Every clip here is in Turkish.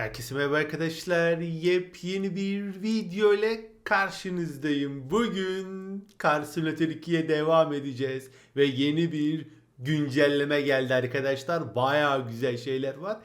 Herkese merhaba arkadaşlar. Yepyeni bir video ile karşınızdayım. Bugün Car Simulator 2'ye devam edeceğiz. Ve yeni bir güncelleme geldi arkadaşlar. Bayağı güzel şeyler var.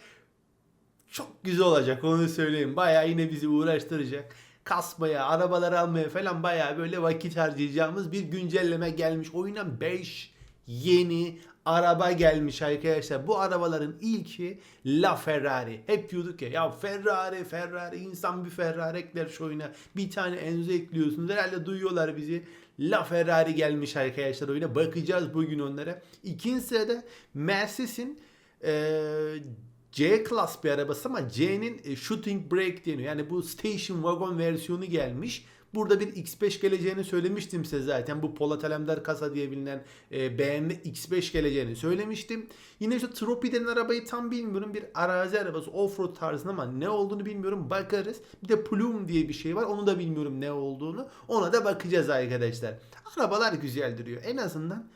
Çok güzel olacak onu söyleyeyim. Bayağı yine bizi uğraştıracak. Kasmaya, arabaları almaya falan bayağı böyle vakit harcayacağımız bir güncelleme gelmiş. Oyuna 5 yeni araba gelmiş arkadaşlar. Bu arabaların ilki La Ferrari. Hep diyorduk ya ya Ferrari Ferrari insan bir Ferrari ekler şu oyuna. Bir tane Enzo ekliyorsunuz. Herhalde duyuyorlar bizi. La Ferrari gelmiş arkadaşlar oyuna. Bakacağız bugün onlara. İkinci sırada Mercedes'in eee C klas bir arabası ama C'nin e, shooting brake deniyor. Yani bu station wagon versiyonu gelmiş. Burada bir X5 geleceğini söylemiştim size zaten. Bu Polat Alemdar kasa diye bilinen e, BMW X5 geleceğini söylemiştim. Yine işte Trophy denen arabayı tam bilmiyorum. Bir arazi arabası offroad tarzında ama ne olduğunu bilmiyorum. Bakarız. Bir de Plume diye bir şey var. Onu da bilmiyorum ne olduğunu. Ona da bakacağız arkadaşlar. Arabalar güzel duruyor. En azından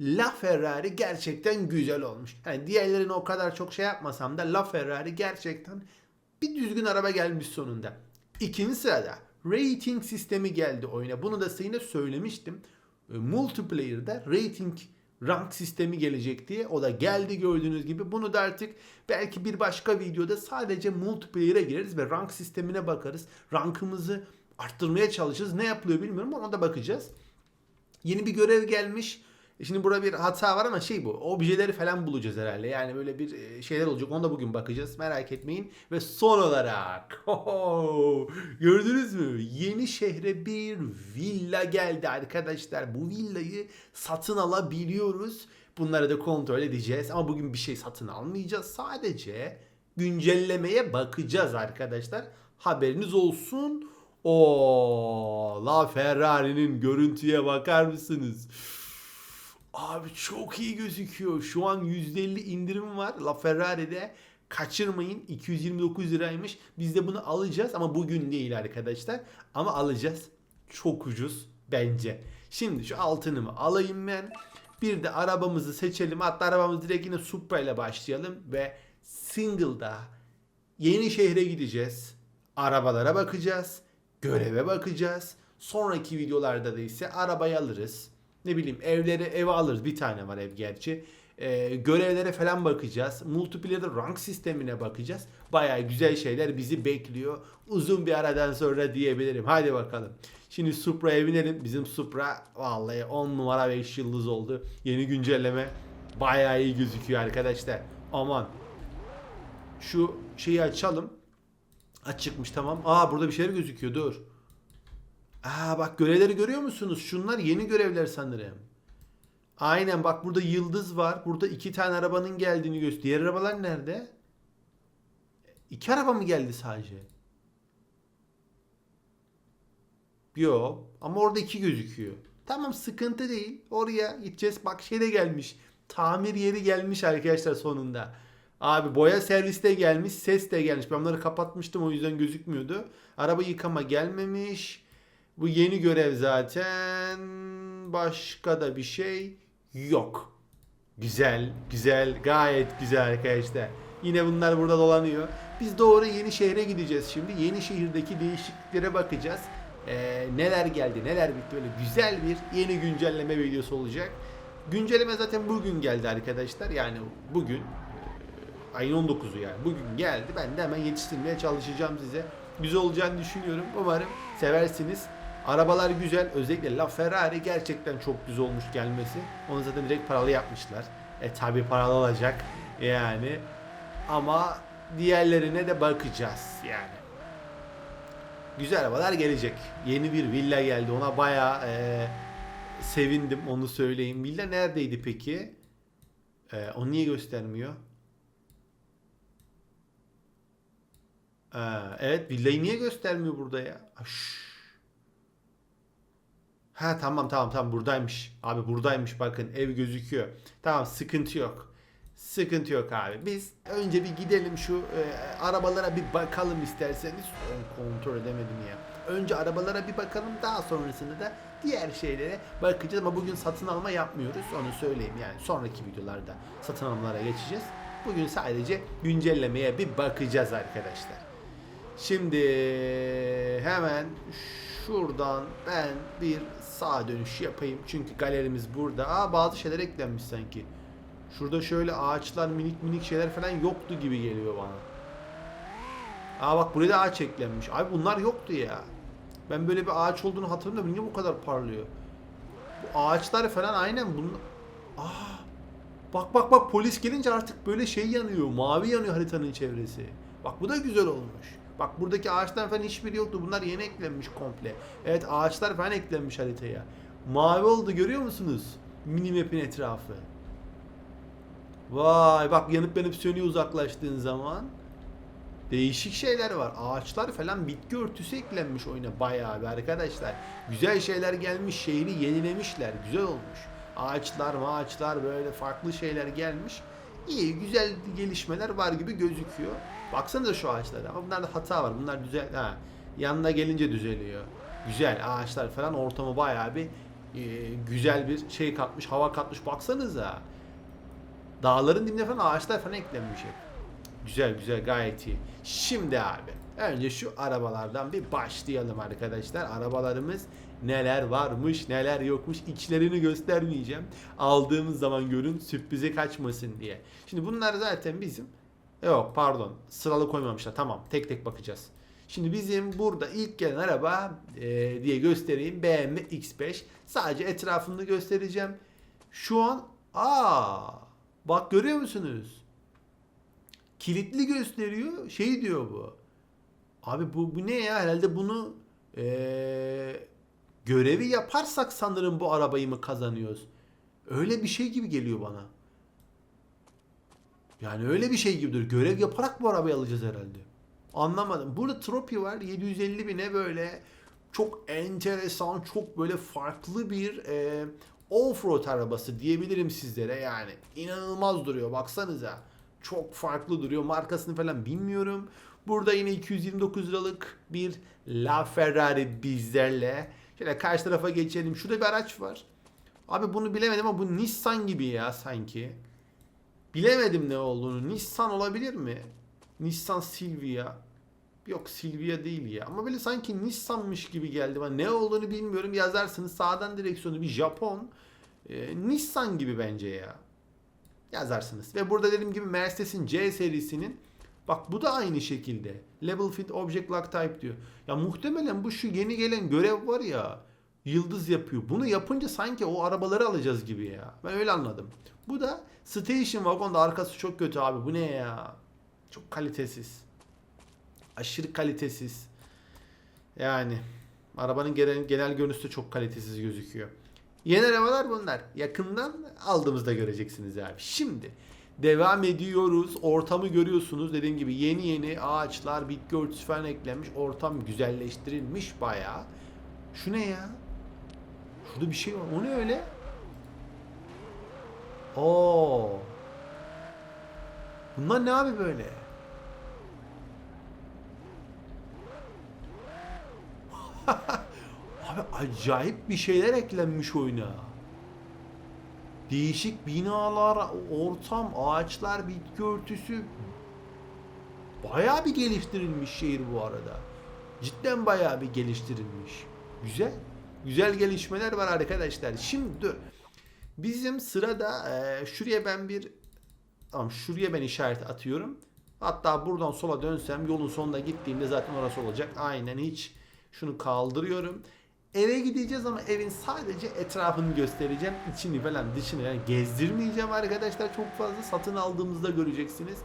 La Ferrari gerçekten güzel olmuş. Yani diğerlerini o kadar çok şey yapmasam da La Ferrari gerçekten bir düzgün araba gelmiş sonunda. İkinci sırada rating sistemi geldi oyuna. Bunu da size söylemiştim. E, Multiplayer'da rating rank sistemi gelecek diye. O da geldi gördüğünüz gibi. Bunu da artık belki bir başka videoda sadece multiplayer'e gireriz ve rank sistemine bakarız. Rankımızı arttırmaya çalışırız. Ne yapılıyor bilmiyorum ona da bakacağız. Yeni bir görev gelmiş. E Şimdi burada bir hata var ama şey bu. Objeleri falan bulacağız herhalde. Yani böyle bir e, şeyler olacak. Onu da bugün bakacağız. Merak etmeyin. Ve son olarak oho, gördünüz mü? Yeni şehre bir villa geldi arkadaşlar. Bu villayı satın alabiliyoruz. Bunları da kontrol edeceğiz. Ama bugün bir şey satın almayacağız. Sadece güncellemeye bakacağız arkadaşlar. Haberiniz olsun. O La Ferrari'nin görüntüye bakar mısınız? Abi çok iyi gözüküyor. Şu an %50 indirim var La Ferrari'de. Kaçırmayın 229 liraymış. Biz de bunu alacağız ama bugün değil arkadaşlar. Ama alacağız. Çok ucuz bence. Şimdi şu altınımı alayım ben. Bir de arabamızı seçelim. Hatta arabamızı direkt yine Supra ile başlayalım. Ve single'da yeni şehre gideceğiz. Arabalara bakacağız. Göreve bakacağız. Sonraki videolarda da ise arabayı alırız ne bileyim evleri eve alırız. Bir tane var ev gerçi. Ee, görevlere falan bakacağız. Multiplayer'da rank sistemine bakacağız. Baya güzel şeyler bizi bekliyor. Uzun bir aradan sonra diyebilirim. Hadi bakalım. Şimdi Supra'ya binelim. Bizim Supra vallahi 10 numara 5 yıldız oldu. Yeni güncelleme baya iyi gözüküyor arkadaşlar. Aman. Şu şeyi açalım. Açıkmış tamam. Aa burada bir şeyler gözüküyor. Dur. Aa bak görevleri görüyor musunuz? Şunlar yeni görevler sanırım. Aynen bak burada yıldız var. Burada iki tane arabanın geldiğini gösteriyor. Diğer arabalar nerede? İki araba mı geldi sadece? Yok. Ama orada iki gözüküyor. Tamam sıkıntı değil. Oraya gideceğiz. Bak şey de gelmiş. Tamir yeri gelmiş arkadaşlar sonunda. Abi boya serviste gelmiş. Ses de gelmiş. Ben onları kapatmıştım o yüzden gözükmüyordu. Araba yıkama gelmemiş. Bu yeni görev zaten. Başka da bir şey yok. Güzel, güzel, gayet güzel arkadaşlar. Yine bunlar burada dolanıyor. Biz doğru yeni şehre gideceğiz şimdi. Yeni şehirdeki değişikliklere bakacağız. Ee, neler geldi, neler bitti. Böyle güzel bir yeni güncelleme videosu olacak. Güncelleme zaten bugün geldi arkadaşlar. Yani bugün e, ayın 19'u yani. Bugün geldi. Ben de hemen yetiştirmeye çalışacağım size. Güzel olacağını düşünüyorum. Umarım seversiniz. Arabalar güzel. Özellikle La Ferrari gerçekten çok güzel olmuş gelmesi. Onu zaten direkt paralı yapmışlar. E tabi paralı olacak. Yani ama diğerlerine de bakacağız yani. Güzel arabalar gelecek. Yeni bir villa geldi. Ona bayağı e, sevindim onu söyleyeyim. Villa neredeydi peki? E, onu niye göstermiyor? E, evet villayı niye göstermiyor burada ya? Şşş. Ha tamam tamam tamam buradaymış. Abi buradaymış bakın ev gözüküyor. Tamam sıkıntı yok. Sıkıntı yok abi. Biz önce bir gidelim şu e, arabalara bir bakalım isterseniz. Ön kontrol edemedim ya. Önce arabalara bir bakalım daha sonrasında da diğer şeylere bakacağız ama bugün satın alma yapmıyoruz onu söyleyeyim yani sonraki videolarda satın almalara geçeceğiz. Bugün sadece güncellemeye bir bakacağız arkadaşlar. Şimdi hemen şuradan ben bir sağ dönüş yapayım. Çünkü galerimiz burada. Aa bazı şeyler eklenmiş sanki. Şurada şöyle ağaçlar minik minik şeyler falan yoktu gibi geliyor bana. Aa bak buraya da ağaç eklenmiş. Abi bunlar yoktu ya. Ben böyle bir ağaç olduğunu hatırlamıyorum. Niye bu kadar parlıyor? Bu ağaçlar falan aynen bunun... Aa, bak bak bak polis gelince artık böyle şey yanıyor. Mavi yanıyor haritanın çevresi. Bak bu da güzel olmuş. Bak buradaki ağaçlar falan hiçbiri yoktu. Bunlar yeni eklenmiş komple. Evet ağaçlar falan eklenmiş haritaya. Mavi oldu görüyor musunuz? Minimap'in etrafı. Vay bak yanıp yanıp sönüyor uzaklaştığın zaman. Değişik şeyler var. Ağaçlar falan bitki örtüsü eklenmiş oyuna bayağı bir arkadaşlar. Güzel şeyler gelmiş. Şehri yenilemişler. Güzel olmuş. Ağaçlar ağaçlar böyle farklı şeyler gelmiş. İyi güzel gelişmeler var gibi gözüküyor. Baksanıza şu ağaçlara. Ama bunlarda hata var. Bunlar düzel... Ha, yanına gelince düzeliyor. Güzel ağaçlar falan ortamı bayağı bir e, güzel bir şey katmış, hava katmış. Baksanıza. Dağların dibine falan ağaçlar falan eklenmiş hep. Güzel güzel gayet iyi. Şimdi abi önce şu arabalardan bir başlayalım arkadaşlar. Arabalarımız neler varmış neler yokmuş içlerini göstermeyeceğim. Aldığımız zaman görün sürprize kaçmasın diye. Şimdi bunlar zaten bizim yok pardon sıralı koymamışlar tamam tek tek bakacağız. Şimdi bizim burada ilk gelen araba e, diye göstereyim BMW X5. Sadece etrafını göstereceğim. Şu an aa bak görüyor musunuz? kilitli gösteriyor. Şey diyor bu. Abi bu, bu ne ya? Herhalde bunu eee, görevi yaparsak sanırım bu arabayı mı kazanıyoruz? Öyle bir şey gibi geliyor bana. Yani öyle bir şey gibidir. Görev yaparak bu arabayı alacağız herhalde. Anlamadım. Burada Trophy var. 750 bine böyle çok enteresan, çok böyle farklı bir e, off-road arabası diyebilirim sizlere yani. İnanılmaz duruyor. Baksanıza. Çok farklı duruyor. Markasını falan bilmiyorum. Burada yine 229 liralık bir LaFerrari bizlerle. Şöyle karşı tarafa geçelim. Şurada bir araç var. Abi bunu bilemedim ama bu Nissan gibi ya sanki. Bilemedim ne olduğunu. Nissan olabilir mi? Nissan Silvia. Yok Silvia değil ya. Ama böyle sanki Nissan'mış gibi geldi bana. Ne olduğunu bilmiyorum. Yazarsınız sağdan direksiyonu bir Japon. Ee, Nissan gibi bence ya yazarsınız. Ve burada dediğim gibi Mercedes'in C serisinin bak bu da aynı şekilde. Level Fit Object Lock Type diyor. Ya muhtemelen bu şu yeni gelen görev var ya yıldız yapıyor. Bunu yapınca sanki o arabaları alacağız gibi ya. Ben öyle anladım. Bu da Station Wagon'da arkası çok kötü abi. Bu ne ya? Çok kalitesiz. Aşırı kalitesiz. Yani arabanın genel, genel görünüşü de çok kalitesiz gözüküyor. Yeni arabalar bunlar. Yakından aldığımızda göreceksiniz abi. Şimdi devam ediyoruz. Ortamı görüyorsunuz. Dediğim gibi yeni yeni ağaçlar, bitki örtüsü falan eklenmiş. Ortam güzelleştirilmiş bayağı. Şu ne ya? Şurada bir şey var. O ne öyle? Oo. Bunlar ne abi böyle? Abi acayip bir şeyler eklenmiş oyuna. Değişik binalar, ortam, ağaçlar, bitki örtüsü. Bayağı bir geliştirilmiş şehir bu arada. Cidden bayağı bir geliştirilmiş. Güzel. Güzel gelişmeler var arkadaşlar. Şimdi dur. Bizim sırada e, şuraya ben bir tamam şuraya ben işaret atıyorum. Hatta buradan sola dönsem yolun sonuna gittiğimde zaten orası olacak. Aynen hiç şunu kaldırıyorum. Eve gideceğiz ama evin sadece etrafını göstereceğim. İçini falan dışını yani gezdirmeyeceğim arkadaşlar. Çok fazla satın aldığımızda göreceksiniz.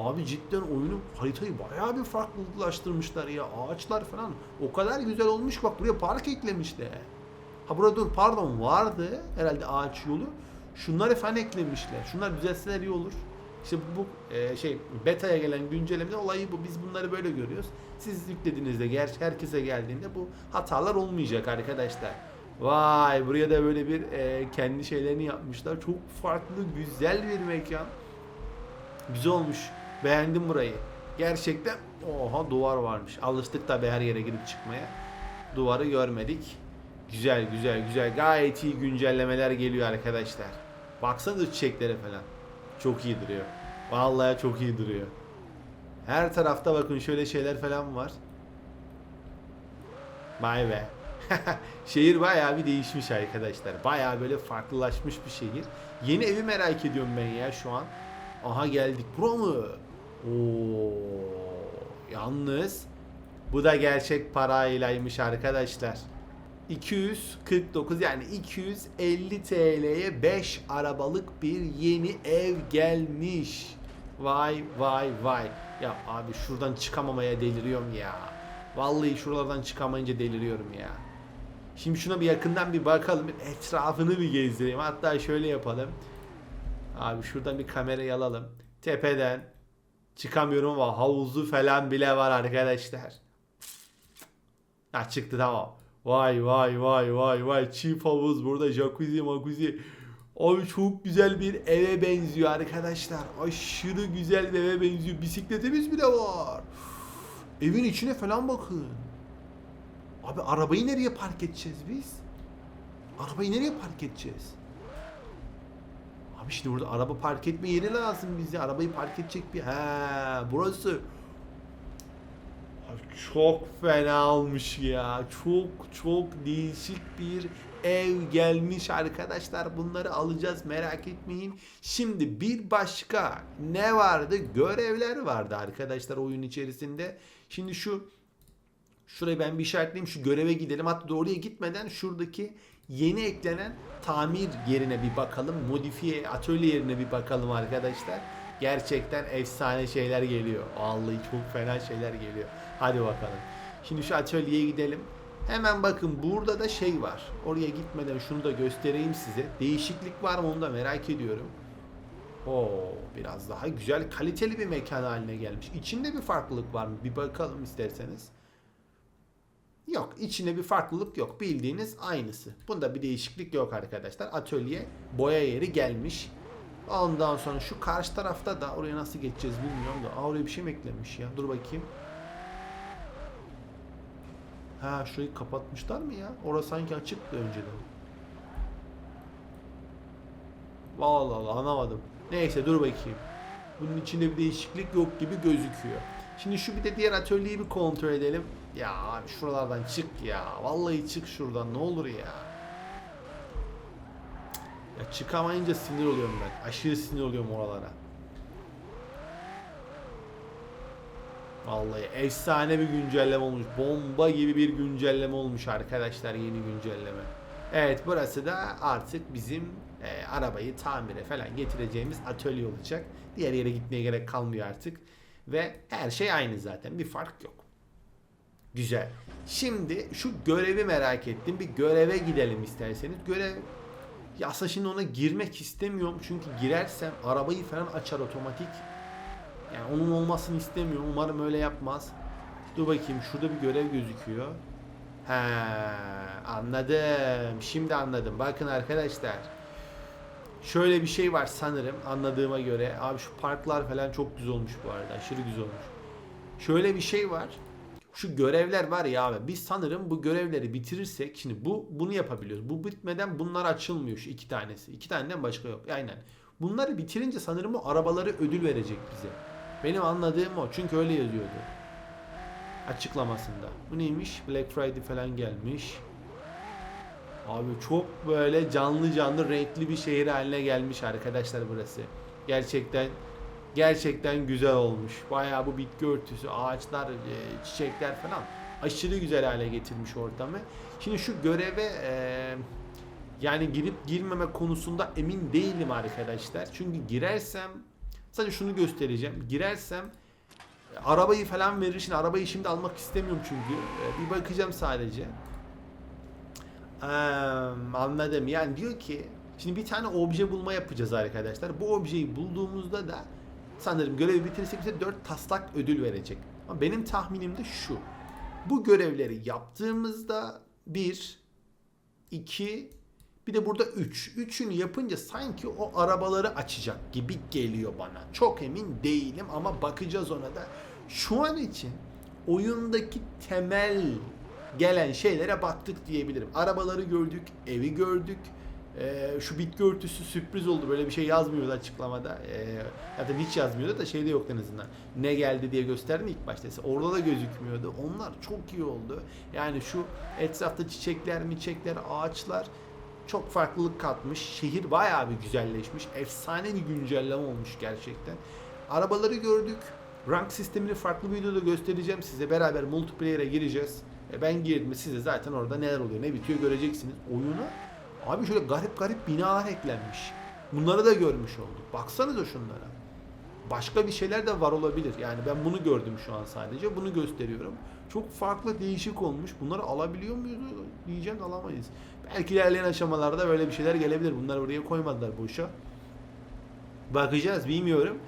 Abi cidden oyunu haritayı bayağı bir farklılaştırmışlar ya. Ağaçlar falan o kadar güzel olmuş bak buraya park eklemişler. Ha burada dur pardon vardı herhalde ağaç yolu. Şunları falan eklemişler. Şunlar düzelseler iyi olur. İşte bu e, şey beta'ya gelen güncellemede olayı bu. Biz bunları böyle görüyoruz. Siz yüklediğinizde gerçi herkese geldiğinde bu hatalar olmayacak arkadaşlar. Vay buraya da böyle bir e, kendi şeylerini yapmışlar. Çok farklı güzel bir mekan. Güzel olmuş. Beğendim burayı. Gerçekten oha duvar varmış. Alıştık tabi her yere girip çıkmaya. Duvarı görmedik. Güzel güzel güzel. Gayet iyi güncellemeler geliyor arkadaşlar. Baksanıza çiçeklere falan. Çok iyi duruyor. Vallahi çok iyi duruyor. Her tarafta bakın şöyle şeyler falan var. Vay be. şehir bayağı bir değişmiş arkadaşlar. Bayağı böyle farklılaşmış bir şehir. Yeni evi merak ediyorum ben ya şu an. Aha geldik. Bura mı? Oo. Yalnız bu da gerçek paraylaymış arkadaşlar. 249 yani 250 TL'ye 5 arabalık bir yeni ev gelmiş. Vay vay vay. Ya abi şuradan çıkamamaya deliriyorum ya. Vallahi şuralardan çıkamayınca deliriyorum ya. Şimdi şuna bir yakından bir bakalım. Etrafını bir gezdireyim. Hatta şöyle yapalım. Abi şuradan bir kamerayı alalım. Tepeden çıkamıyorum ama havuzu falan bile var arkadaşlar. Ha çıktı tamam. Vay vay vay vay vay çift havuz burada jacuzzi makuzi. Abi çok güzel bir eve benziyor arkadaşlar. Aşırı güzel bir eve benziyor. Bisikletimiz bile var. Evin içine falan bakın. Abi arabayı nereye park edeceğiz biz? Arabayı nereye park edeceğiz? Abi şimdi burada araba park etme yeri lazım bize. Arabayı park edecek bir... He, burası. Abi çok fena olmuş ya. Çok çok değişik bir ev gelmiş arkadaşlar. Bunları alacağız merak etmeyin. Şimdi bir başka ne vardı? Görevler vardı arkadaşlar oyun içerisinde. Şimdi şu Şurayı ben bir işaretleyeyim. Şu göreve gidelim. Hatta oraya gitmeden şuradaki yeni eklenen tamir yerine bir bakalım. Modifiye atölye yerine bir bakalım arkadaşlar. Gerçekten efsane şeyler geliyor. Vallahi çok fena şeyler geliyor. Hadi bakalım. Şimdi şu atölyeye gidelim. Hemen bakın burada da şey var. Oraya gitmeden şunu da göstereyim size. Değişiklik var mı onu da merak ediyorum. Oo, biraz daha güzel, kaliteli bir mekan haline gelmiş. İçinde bir farklılık var mı? Bir bakalım isterseniz. Yok. içinde bir farklılık yok. Bildiğiniz aynısı. Bunda bir değişiklik yok arkadaşlar. Atölye boya yeri gelmiş. Ondan sonra şu karşı tarafta da oraya nasıl geçeceğiz bilmiyorum da. Aa oraya bir şey mi eklemiş ya? Dur bakayım. Ha şurayı kapatmışlar mı ya? Orası sanki açıktı önceden. Vallahi Allah anlamadım. Neyse dur bakayım. Bunun içinde bir değişiklik yok gibi gözüküyor. Şimdi şu bir de diğer atölyeyi bir kontrol edelim. Ya abi şuralardan çık ya. Vallahi çık şuradan ne olur ya. Ya çıkamayınca sinir oluyorum ben. Aşırı sinir oluyorum oralara. Vallahi efsane bir güncelleme olmuş. Bomba gibi bir güncelleme olmuş arkadaşlar yeni güncelleme. Evet burası da artık bizim e, arabayı tamire falan getireceğimiz atölye olacak. Diğer yere gitmeye gerek kalmıyor artık. Ve her şey aynı zaten. Bir fark yok. Güzel. Şimdi şu görevi merak ettim. Bir göreve gidelim isterseniz. Görev ya şimdi ona girmek istemiyorum. Çünkü girersem arabayı falan açar otomatik. Yani onun olmasını istemiyorum. Umarım öyle yapmaz. Dur bakayım şurada bir görev gözüküyor. He anladım. Şimdi anladım. Bakın arkadaşlar. Şöyle bir şey var sanırım anladığıma göre. Abi şu parklar falan çok güzel olmuş bu arada. Aşırı güzel olmuş. Şöyle bir şey var. Şu görevler var ya abi. Biz sanırım bu görevleri bitirirsek şimdi bu bunu yapabiliyoruz. Bu bitmeden bunlar açılmıyor şu iki tanesi. İki taneden başka yok. Aynen. Bunları bitirince sanırım o arabaları ödül verecek bize. Benim anladığım o. Çünkü öyle yazıyordu. Açıklamasında. Bu neymiş? Black Friday falan gelmiş. Abi çok böyle canlı canlı renkli bir şehir haline gelmiş arkadaşlar burası. Gerçekten gerçekten güzel olmuş. Bayağı bu bitki örtüsü, ağaçlar, e, çiçekler falan aşırı güzel hale getirmiş ortamı. Şimdi şu göreve e, yani girip girmeme konusunda emin değilim arkadaşlar. Çünkü girersem sadece şunu göstereceğim. Girersem e, arabayı falan verir. Şimdi arabayı şimdi almak istemiyorum çünkü. E, bir bakacağım sadece. Eee, anladım. Yani diyor ki şimdi bir tane obje bulma yapacağız arkadaşlar. Bu objeyi bulduğumuzda da sanırım görevi bitirirsek bize 4 taslak ödül verecek. Ama benim tahminim de şu. Bu görevleri yaptığımızda 1 2 bir de burada 3. Üçünü yapınca sanki o arabaları açacak gibi geliyor bana. Çok emin değilim ama bakacağız ona da. Şu an için oyundaki temel gelen şeylere baktık diyebilirim. Arabaları gördük, evi gördük. Ee, şu bitki örtüsü sürpriz oldu. Böyle bir şey yazmıyordu açıklamada. Ee, zaten hiç yazmıyordu da şeyde yok en azından. Ne geldi diye gösterdim ilk başta. Orada da gözükmüyordu. Onlar çok iyi oldu. Yani şu etrafta çiçekler, miçekler, ağaçlar çok farklılık katmış. Şehir bayağı bir güzelleşmiş. Efsane bir güncelleme olmuş gerçekten. Arabaları gördük. Rank sistemini farklı bir videoda göstereceğim size. Beraber multiplayer'e gireceğiz. E ben girdim size zaten orada neler oluyor ne bitiyor göreceksiniz. Oyuna abi şöyle garip garip binalar eklenmiş. Bunları da görmüş olduk. Baksanıza şunlara. Başka bir şeyler de var olabilir. Yani ben bunu gördüm şu an sadece. Bunu gösteriyorum. Çok farklı değişik olmuş. Bunları alabiliyor muyuz? Diyeceğim alamayız. Belki ilerleyen aşamalarda böyle bir şeyler gelebilir. Bunları buraya koymadılar boşa. Bakacağız bilmiyorum.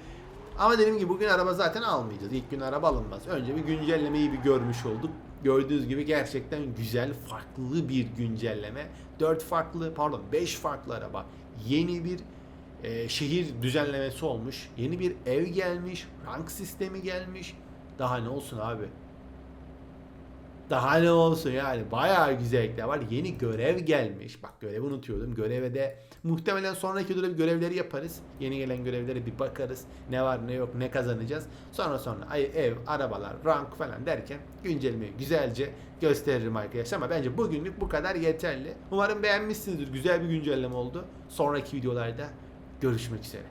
Ama dediğim gibi bugün araba zaten almayacağız. İlk gün araba alınmaz. Önce bir güncellemeyi bir görmüş olduk. Gördüğünüz gibi gerçekten güzel, farklı bir güncelleme. 4 farklı, pardon 5 farklı araba. Yeni bir e, şehir düzenlemesi olmuş. Yeni bir ev gelmiş. Rank sistemi gelmiş. Daha ne olsun abi? Daha ne olsun yani bayağı güzellikler var. Yeni görev gelmiş. Bak görevi unutuyordum. Göreve de muhtemelen sonraki bir görevleri yaparız. Yeni gelen görevlere bir bakarız. Ne var ne yok ne kazanacağız. Sonra sonra ay, ev, arabalar, rank falan derken güncellemeyi güzelce gösteririm arkadaşlar. Ama bence bugünlük bu kadar yeterli. Umarım beğenmişsinizdir. Güzel bir güncelleme oldu. Sonraki videolarda görüşmek üzere.